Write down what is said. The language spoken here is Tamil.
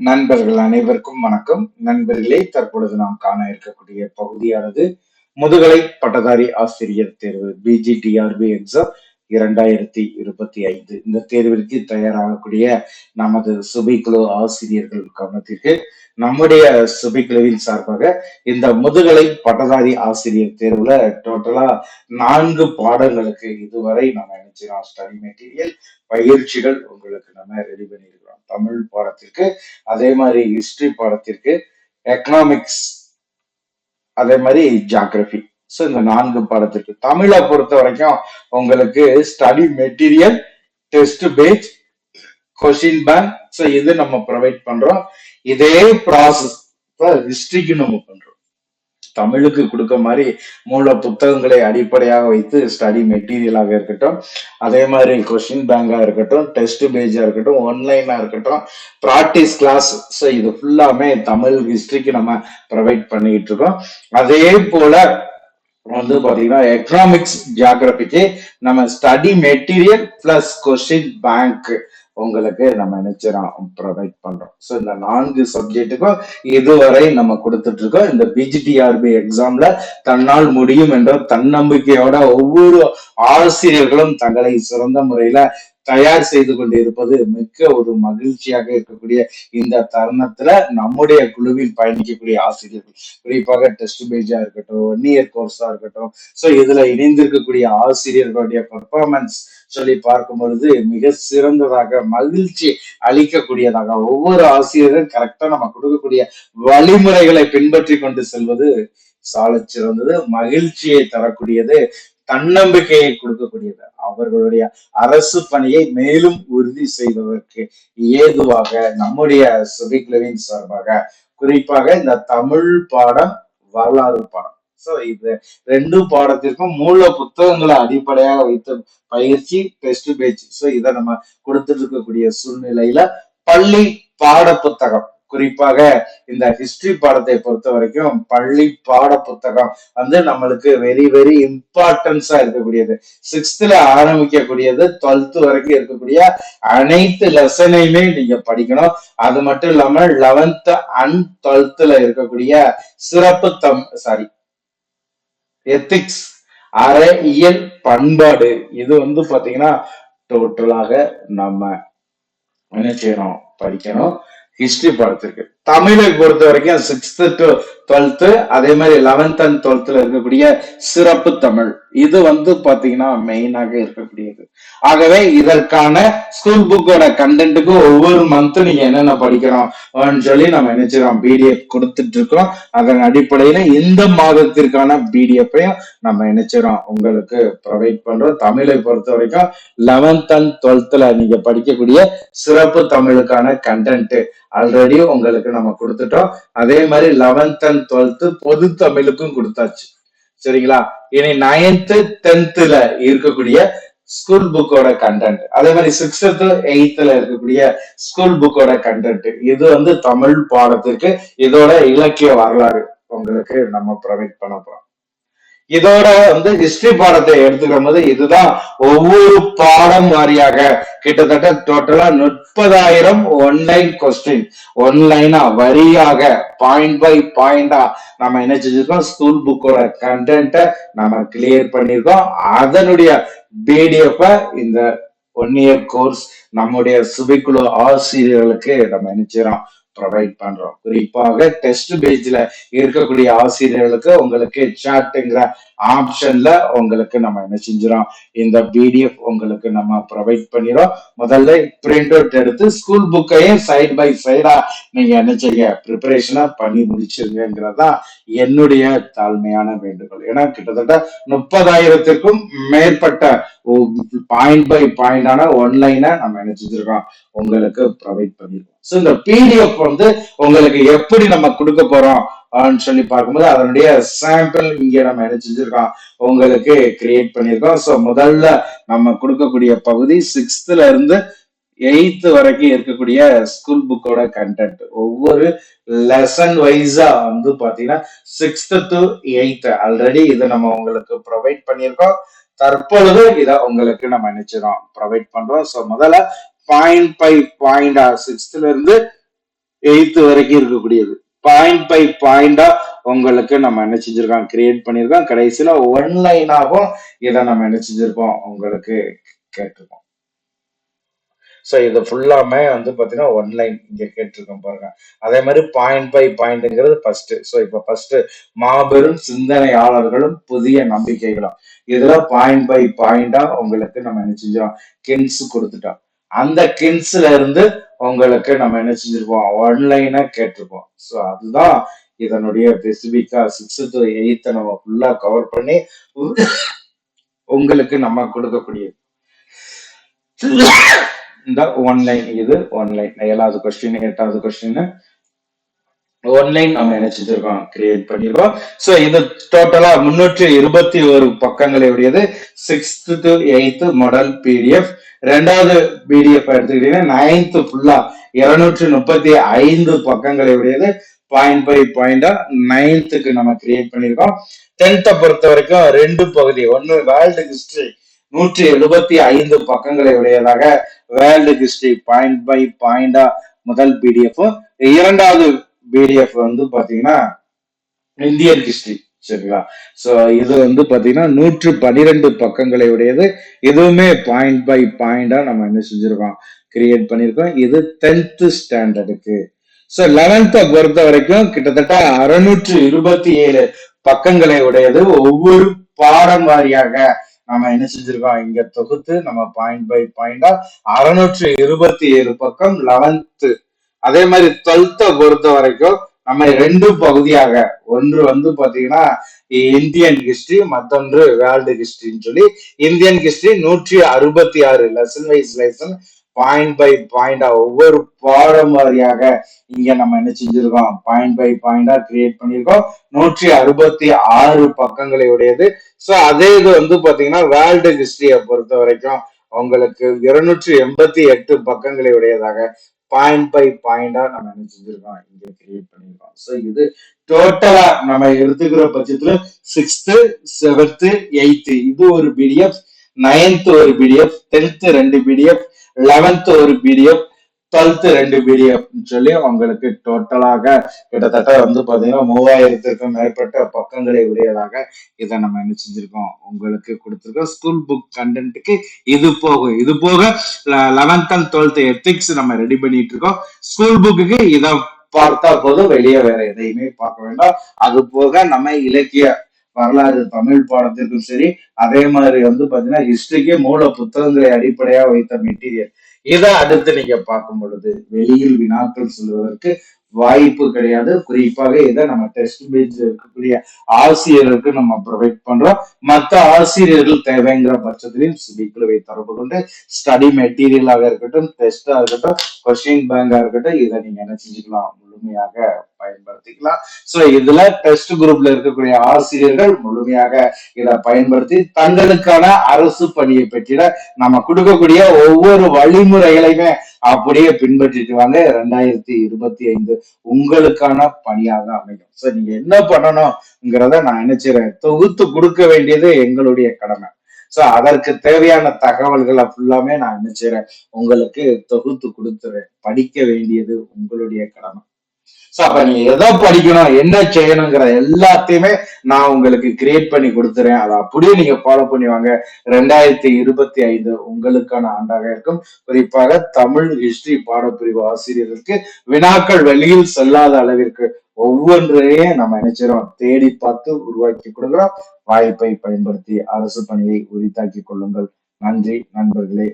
நண்பர்கள் அனைவருக்கும் வணக்கம். நண்பர்களே தற்பொழுது நாம் காண இருக்கக்கூடிய பகுதியானது முதுகலை பட்டதாரி ஆசிரியர் தேர்வு பிஜிடிஆர்பி எக்ஸாம் இரண்டாயிரத்தி இருபத்தி ஐந்து. இந்த தேர்விற்கு தயாராகக்கூடிய நமது சுபிக்குழு ஆசிரியர்கள் கவனத்திற்கு நம்முடைய சுபிக்குழுவின் சார்பாக இந்த முதுகலை பட்டதாரி ஆசிரியர் தேர்வுல டோட்டலா நான்கு பாடங்களுக்கு இதுவரை நம்ம நினைச்சிரோம் ஸ்டடி மெட்டீரியல் பயிற்சிகள் உங்களுக்கு நம்ம ரெடி பண்ணி தமிழ் பாடத்திற்கு அதே மாதிரி ஹிஸ்டரி பாடத்திற்கு எக்கனாமிக்ஸ் அதே மாதிரி ஜாகிரபி ஸோ இந்த நான்கு பாடத்திற்கு தமிழை பொறுத்த வரைக்கும் உங்களுக்கு study material test page question bank so இது நம்ம ப்ரொவைட் பண்றோம். இதே ப்ராசஸ் ஹிஸ்டரிக்கு நம்ம பண்றோம். தமிழுக்கு கொடுக்க மாதிரி மூல புத்தகங்களை அடிப்படையாக வைத்து ஸ்டடி மெட்டீரியலாக இருக்கட்டும். அதே மாதிரி கொஷின் பேங்காக இருக்கட்டும் டெஸ்ட் பேஜா இருக்கட்டும் ஒன்லைனா இருக்கட்டும் ப்ராக்டிஸ் கிளாஸ் ஸோ இது ஃபுல்லாமே தமிழ் ஹிஸ்ட்ரிக்கு நம்ம ப்ரொவைட் பண்ணிட்டு இருக்கோம். அதே போல வந்து பாத்தீங்கன்னா எக்கனாமிக்ஸ் ஜியாகிரபிக்கு நம்ம study material plus question bank உங்களுக்கு நம்ம நினைச்சிரோம் ப்ரொவைட் பண்றோம். ஸோ இந்த நான்கு சப்ஜெக்ட்டுக்கும் இதுவரை நம்ம கொடுத்துட்டு இருக்கோம். இந்த பிஜிடிஆர்பி எக்ஸாம்ல தன்னால் முடியும் என்ற தன்னம்பிக்கையோட ஒவ்வொரு ஆசிரியர்களும் தங்களை சிறந்த முறையில தயார் செய்து கொண்டு இருப்பது மிக்க ஒரு மகிழ்ச்சியாக இருக்கக்கூடிய இந்த தருணத்துல நம்முடைய குழுவில் பயணிக்கக்கூடிய ஆசிரியர்கள். குறிப்பாக டெஸ்ட் பேஜா இருக்கட்டும் ஒன் இயர் கோர்ஸா இருக்கட்டும். ஸோ இதுல இணைந்திருக்கக்கூடிய ஆசிரியர்களுடைய பர்ஃபார்மன்ஸ் சொல்லி பார்க்கும் பொழுது மிக சிறந்ததாக மகிழ்ச்சி அளிக்கக்கூடியதாக ஒவ்வொரு ஆசிரியரும் கரெக்டா நம்ம கொடுக்கக்கூடிய வழிமுறைகளை பின்பற்றி கொண்டு செல்வது சால சிறந்தது மகிழ்ச்சியை தரக்கூடியது. தன்னம்பிக்கையை கொடுக்கக்கூடியது அவர்களுடைய அரசு பணியை மேலும் உறுதி செய்வதற்கு ஏதுவாக நம்முடைய சுபிக்லவின் சார்பாக குறிப்பாக இந்த தமிழ் பாடம் வரலாறு பாடம். சோ இது ரெண்டு பாடத்திற்கும் மூல புத்தகங்களை அடிப்படையாக வைத்த பயிற்சி டெஸ்ட் பேச்சு சோ இதை நம்ம கொடுத்துட்டு இருக்கக்கூடிய சூழ்நிலையில பள்ளி பாட புத்தகம் குறிப்பாக இந்த ஹிஸ்டரி பாடத்தை பொறுத்த வரைக்கும் பள்ளி பாட புத்தகம் வந்து நம்மளுக்கு வெரி வெரி இம்பார்ட்டன்ஸா இருக்கக்கூடியது. சிக்ஸ்த்ல ஆரம்பிக்கக்கூடியது டுவெல்த் வரைக்கும் இருக்கக்கூடிய அனைத்து லெசனையுமே நீங்க படிக்கணும். அது மட்டும் இல்லாம லெவன்த் அண்ட் டுவெல்த்ல இருக்கக்கூடிய சிறப்பு தம் சாரி எத்திக்ஸ் அரை இயல் பண்பாடு. இது வந்து பாத்தீங்கன்னா டோட்டலாக நம்ம என்ன செய்யணும் படிக்கணும். ஹிஸ்டரி பாடத்திற்கு. தமிழை பொறுத்த வரைக்கும் சிக்ஸ்த்து டு டுவெல்த்து அதே மாதிரி லெவன்த் அண்ட் டுவெல்த்தில் இருக்கக்கூடிய சிறப்பு தமிழ். இது வந்து பாத்தீங்கன்னா மெயினாக இருக்கக்கூடியது. ஆகவே இதற்கான ஸ்கூல் புக்கோட கண்டென்ட்டுக்கு ஒவ்வொரு மந்த் நீங்க என்னென்ன படிக்கிறோம் சொல்லி நம்ம நினைச்சிரோம் பிடிஎஃப் கொடுத்துட்டு இருக்கோம் அதன் அடிப்படையில இந்த மாதத்திற்கான பிடிஎஃப்பையும் நம்ம நினைச்சிரோம் உங்களுக்கு ப்ரொவைட் பண்றோம். தமிழை பொறுத்த வரைக்கும் லெவன்த் அண்ட் டுவெல்த்ல நீங்க படிக்கக்கூடிய சிறப்பு தமிழுக்கான கண்டென்ட் ஆல்ரெடி உங்களுக்கு நம்ம கொடுத்துட்டோம். அதே மாதிரி லெவன்த் அண்ட் டுவெல்த் பொது தமிழுக்கும் கொடுத்தாச்சு. சரிங்களா? இனி நைன்த்து டென்த்துல இருக்கக்கூடிய ஸ்கூல் புக்கோட கண்டென்ட் அதே மாதிரி சிக்ஸ்த் எயித்துல இருக்கக்கூடிய ஸ்கூல் புக்கோட கண்டென்ட் இது வந்து தமிழ் பாடத்திற்கு இதோட இலக்கிய வரலாறு. உங்களுக்கு நம்ம ப்ரொவைட் பண்ண போறோம். இதோட வந்து ஹிஸ்டரி பாடத்தை எடுத்துக்கும் போது இதுதான் ஒவ்வொரு பாடம் வாரியாக கிட்டத்தட்ட டோட்டலா முப்பதாயிரம் ஒன்லைன் கொஸ்டின் ஒன்லைனா வரியாக பாயிண்ட் பை பாயிண்டா நம்ம என்ன செஞ்சிருக்கோம்? ஸ்கூல் புக்கோட கண்டென்ட்டை நம்ம கிளியர் பண்ணியிருக்கோம் அதனுடைய பிடிஎஃப் இந்த ஒன் இயர் கோர்ஸ் நம்முடைய சுபிக்குழு ஆசிரியர்களுக்கு நம்ம நினைச்சிடறோம் ப்ரொவைட் பண்றோம். குறிப்பாக டெஸ்ட் பேஜ்ல இருக்கக்கூடிய ஆசிரியர்களுக்கு உங்களுக்கு சாட்டுங்கிற ஆப்ஷன்ல உங்களுக்கு நம்ம என்ன செஞ்சிடோம் இந்த பிடிஎஃப் உங்களுக்கு நம்ம ப்ரொவைட் பண்ணிடும் முதல்ல பிரிண்ட் அவுட் எடுத்து ஸ்கூல் புக்கையும் சைட் பை சைடா நீங்க என்ன செய்ய ப்ரிப்பரேஷனா பண்ணி முடிச்சிருங்கிறதான் என்னுடைய தாழ்மையான வேண்டுகோள். ஏன்னா கிட்டத்தட்ட முப்பதாயிரத்திற்கும் மேற்பட்ட பாயிண்ட் பை பாயிண்டான ஒன்லைனை நம்ம என்ன செஞ்சிருக்கோம்? உங்களுக்கு ப்ரொவைட் பண்ணிருக்கோம். ஸோ இந்த பிடிஎஃப் வந்து உங்களுக்கு எப்படி நம்ம கொடுக்க போறோம்? சொல்லி பார்க்கும்போது அதனுடைய சாம்பிள் இங்கே நம்ம என்ன செஞ்சிருக்கோம்? உங்களுக்கு கிரியேட் பண்ணியிருக்கோம். ஸோ முதல்ல நம்ம கொடுக்கக்கூடிய பகுதி சிக்ஸ்த்துல இருந்து எயித்து வரைக்கும் இருக்கக்கூடிய ஸ்கூல் புக்கோட கண்டென்ட் ஒவ்வொரு லெசன் வைஸா வந்து பாத்தீங்கன்னா சிக்ஸ்த் டு எயித்து ஆல்ரெடி இதை நம்ம உங்களுக்கு ப்ரொவைட் பண்ணியிருக்கோம். தற்பொழுது இதை உங்களுக்கு நம்ம நினைச்சிடும் ப்ரொவைட் பண்றோம். ஸோ முதல்ல பாயிண்ட் பை பாயிண்டா சிக்ஸ்த்ல இருந்து எயித்து வரைக்கும் இருக்கக்கூடியது. பாயிண்ட் பை பாயிண்டா உங்களுக்கு நம்ம என்ன செஞ்சிருக்கோம்? கிரியேட் பண்ணியிருக்கோம் கடைசியில ஒன் லைனாகவும் இதை நம்ம என்ன செஞ்சிருப்போம் உங்களுக்கு கேட்டிருக்கோம். ஸோ இது ஃபுல்லாமே வந்து பார்த்தீங்கன்னா ஒன்லைன் இங்கே கேட்டிருக்கோம் பாருங்க. அதே மாதிரி பாயிண்ட் பை பாயிண்ட்ங்கிறது ஃபர்ஸ்ட் ஸோ இப்போ ஃபர்ஸ்ட் மாபெரும் சிந்தனையாளர்களும் புதிய நம்பிக்கைகளும். இதுல பாயிண்ட் பை பாயிண்டா உங்களுக்கு நம்ம என்ன செஞ்சோம் கின்ஸ் கொடுத்துட்டோம். அந்த கின்ஸ்ல இருந்து உங்களுக்கு நம்ம என்ன செஞ்சிருப்போம்? ஒன்லைனா கேட்டிருப்போம். ஸோ அதுதான் இதனுடைய ஸ்பெசிபிக்கா சிக்ஸ் டு எயித்த நம்ம ஃபுல்லா கவர் பண்ணி உங்களுக்கு நம்ம கொடுக்கக்கூடிய இந்த ஒன்லைன் இது ஒன்லைன் ஏழாவது கொஸ்டின் எட்டாவது கொஸ்டின் ஒன்லைன் நம்ம நினைச்சிருக்கோம் கிரியேட் பண்ணிருக்கோம். சோ இது டோட்டலா முன்னூற்றி இருபத்தி ஒரு பக்கங்களை உடையது. Sixth to eighth model PDF ரெண்டாவது பிடிஎஃப் எடுத்துக்கிட்டீங்கன்னா நைன்த் ஃபுல்லா இருநூற்றி முப்பத்தி ஐந்து பக்கங்களை உடையது. பாயிண்ட் பை பாயிண்டா நைன்த்துக்கு நம்ம கிரியேட் பண்ணிருக்கோம். டென்த்தை பொறுத்த வரைக்கும் ரெண்டு பகுதி ஒன்னு வேர்ல்டு ஹிஸ்டரி நூற்றி எழுபத்தி ஐந்து பக்கங்களை உடையதாக வேர்ல்டு ஹிஸ்டரி பாயிண்ட் பை பாயிண்டா முதல் பிடிஎஃப் இரண்டாவது பிடிஎஃப் வந்து பாத்தீங்கன்னா இந்தியன் ஹிஸ்டரி சரிங்களா? சோ இது வந்து பாத்தீங்கன்னா நூற்று பனிரெண்டு பக்கங்களை உடையது. இதுவுமே பாயிண்ட் பை பாயிண்டா நம்ம என்ன செஞ்சிருக்கோம்? கிரியேட் பண்ணிருக்கோம். இது டென்த் ஸ்டாண்டர்டுக்கு சோ லெவன்த்தை பொறுத்த வரைக்கும் கிட்டத்தட்ட அறுநூற்று இருபத்தி ஏழு பக்கங்களை உடையது. ஒவ்வொரு பாடம் வாரியாக நம்ம என்ன செஞ்சிருக்கோம்? இங்க தொகுத்து நம்ம பாயிண்ட் பை பாயிண்டா அறுநூற்று இருபத்தி ஏழு பக்கம் லெவன்த்து அதே மாதிரி டுவெல்த்தை பொறுத்த வரைக்கும் நம்ம ரெண்டு பகுதியாக ஒன்று வந்து பாத்தீங்கன்னா இந்தியன் ஹிஸ்டரி மற்றொன்று வேர்ல்டு ஹிஸ்டரின்னு சொல்லி இந்தியன் ஹிஸ்டரி நூற்றி அறுபத்தி ஆறு lesson wise lesson point by பாயிண்டா ஒவ்வொரு பாடம் வாரியாக இங்க நம்ம என்ன செஞ்சிருக்கோம்? பாயிண்ட் பை பாயிண்டா கிரியேட் பண்ணியிருக்கோம் நூற்றி அறுபத்தி ஆறு பக்கங்களை உடையது. ஸோ அதே இது வந்து பாத்தீங்கன்னா வேர்ல்டு ஹிஸ்டரியை பொறுத்த வரைக்கும் உங்களுக்கு இருநூற்றி எண்பத்தி எட்டு பக்கங்களை உடையதாக பாயிண்ட் பை பாயிண்டா நம்ம என்ன செஞ்சிருக்கோம்? இங்க கிரியேட் பண்ணிருக்கோம். ஸோ இது டோட்டலா நம்ம எடுத்துக்கிற பட்சத்துல சிக்ஸ்த்து செவன்த்து எயித்து இது ஒரு பிடிஎஃப் நைன்த் ஒரு பிடிஎஃப் டென்த் ரெண்டு பிடிஎஃப் லெவன்த் ஒரு பிடிஎஃப் டுவெல்த்து ரெண்டு பிடிஎஃப் சொல்லி உங்களுக்கு டோட்டலாக கிட்டத்தட்ட வந்து பார்த்தீங்கன்னா மூவாயிரத்திற்கும் மேற்பட்ட பக்கங்களை உடையதாக இதை நம்ம என்ன செஞ்சிருக்கோம்? உங்களுக்கு கொடுத்துருக்கோம். ஸ்கூல் புக் கண்டென்ட்டுக்கு இது போகும் இது போக லெவன்த் அண்ட் டுவெல்த் எத்திக்ஸ் நம்ம ரெடி பண்ணிட்டு இருக்கோம் ஸ்கூல் புக்குக்கு இதை பார்த்தா போதும் வெளியே வேற எதையுமே பார்க்க வேண்டாம். அது போக நம்ம இலக்கிய வரலாறு தமிழ் பாடத்திற்கும் சரி அதே மாதிரி வந்து பாத்தீங்கன்னா ஹிஸ்டரிக்கே மூல புத்தகங்களை அடிப்படையா வைத்த மெட்டீரியல் இதை அடுத்து நீங்க பார்க்கும் பொழுது வெளியில் வினாக்கள் சொல்வதற்கு வாய்ப்பு கிடையாது. குறிப்பாக இதை நம்ம டெஸ்ட் பேஜ் இருக்கக்கூடிய ஆசிரியர்களுக்கு நம்ம ப்ரொவைட் பண்றோம். மற்ற ஆசிரியர்கள் தேவைங்கிற பட்சத்திலையும் சிபிக்குழுவை தொடர்பு கொண்டு ஸ்டடி மெட்டீரியலாக இருக்கட்டும் டெஸ்டா இருக்கட்டும் கொஸ்டின் பேங்கா இருக்கட்டும் இதை நீங்க என்ன செஞ்சுக்கலாம்? முழுமையாக பயன்படுத்திக்கலாம். சோ இதுல டெஸ்ட் குரூப்ல இருக்கக்கூடிய ஆசிரியர்கள் முழுமையாக இதை பயன்படுத்தி தங்களுக்கான அரசு பணியை பற்றிட நம்ம கொடுக்கக்கூடிய ஒவ்வொரு வழிமுறைகளையுமே அப்படியே பின்பற்றிட்டு வாங்க. ரெண்டாயிரத்தி இருபத்தி ஐந்து உங்களுக்கான பணியாக அமையும். சோ நீங்க என்ன பண்ணணும்ங்கிறத நான் நினைச்சிடறேன் தொகுத்து கொடுக்க வேண்டியது எங்களுடைய கடமை. சோ அதற்கு தேவையான தகவல்களை ஃபுல்லாமே நான் நினைச்சிடறேன் உங்களுக்கு தொகுத்து கொடுத்துறேன். படிக்க வேண்டியது உங்களுடைய கடமை. அப்ப நீ எதை படிக்கணும் என்ன செய்யணுங்கிற எல்லாத்தையுமே நான் உங்களுக்கு கிரியேட் பண்ணி கொடுத்துறேன். அதை அப்படியே நீங்க ஃபாலோ பண்ணி வாங்க. ரெண்டாயிரத்தி இருபத்தி ஐந்து உங்களுக்கான ஆண்டாக இருக்கும். குறிப்பாக தமிழ் ஹிஸ்டரி பாடப்பிரிவு ஆசிரியர்களுக்கு வினாக்கள் வெளியில் செல்லாத அளவிற்கு ஒவ்வொன்றையும் நம்ம நினைச்சிடும் தேடி பார்த்து உருவாக்கி கொடுக்கிறோம். வாய்ப்பை பயன்படுத்தி அரசு பணியை உரித்தாக்கி கொள்ளுங்கள். நன்றி நண்பர்களே.